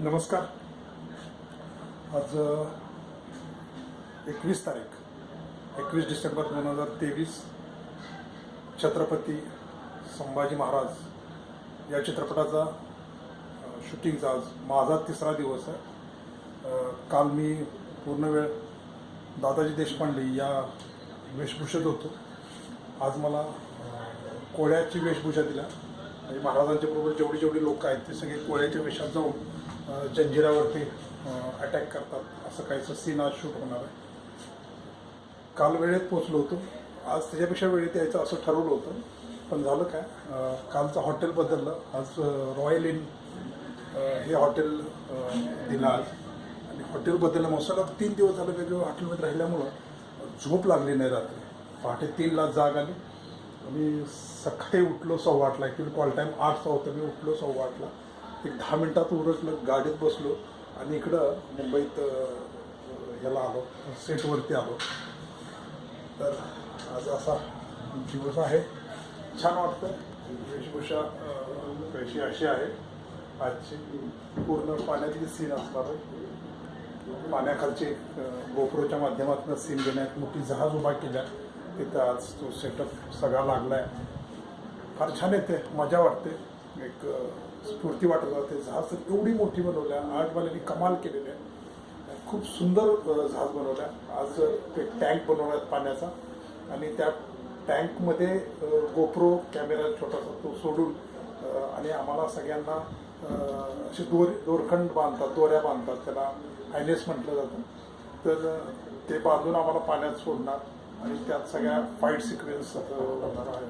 नमस्कार. आज एकवीस तारीख एकवीस डिसेंबर दोन हजार तेवीस छत्रपती संभाजी महाराज या चित्रपटाचा शूटिंगचा आज माझा तिसरा दिवस आहे. काल मी पूर्ण वेळ दादाजी देशपांडे या वेशभूषेत होतो. आज मला कोळ्याची वेशभूषा दिल्या. म्हणजे महाराजांच्या बरोबर जेवढी जेवढी लोक आहेत ते सगळे कोळ्याच्या वेशात जाऊन जंजिरावरती अटॅक करतात. असं काहीचं सीन आज शूट होणार आहे. काल वेळेत पोचलो होतो. आज त्याच्यापेक्षा वेळेत यायचं असं ठरवलं होतं. पण झालं काय? कालचं हॉटेल बदललं. आज रॉयल इन हे हॉटेल दिलं आज. आणि हॉटेल बदललं मसाला तीन दिवस झालं वेगवेगळ्या हॉटेलमध्ये राहिल्यामुळं झोप लागली नाही रात्री. पहाटे तीनला जाग आली. मी सकाळी उठलो सव्वा आठला ॲक्च्युली कॉल टाईम आठचा होता मी उठलो सव्वा आठला एक दहा मिनटात उरकलं गाडीत बसलो आणि इकडं मुंबईत ह्याला आलो सेटवरती आलो. तर आज असा दिवस आहे. छान वाटतं वेशभूषा कशी अशी आहे. आजची पूर्ण पाण्यातली सीन असणार आहे. पाण्याखालची एक गोप्रोच्या माध्यमातून सीन घेण्यात मोठी जहाज उभा केल्या तिथं आज तो सेटअप सगळा लागला आहे फार छान येते मजा वाटते. एक स्फूर्ती वाटत जाते. जहाज तर एवढी मोठी बनवल्या. आर्टवाल्यांनी कमाल केलेली आहे. खूप सुंदर जहाज जहाज आहे आज ते टँक बनवण्यात पाण्याचा. आणि त्या टँकमध्ये गोप्रो कॅमेरा छोटासा तो सोडून आणि आम्हाला सगळ्यांना असे दोर दोरखंड बांधतात दोऱ्या बांधतात. त्याला हायनेस म्हटलं जातं. तर ते बांधून आम्हाला पाण्यात सोडणार. आणि त्यात सगळ्या फाईट सिक्वेन्स होणार आहे.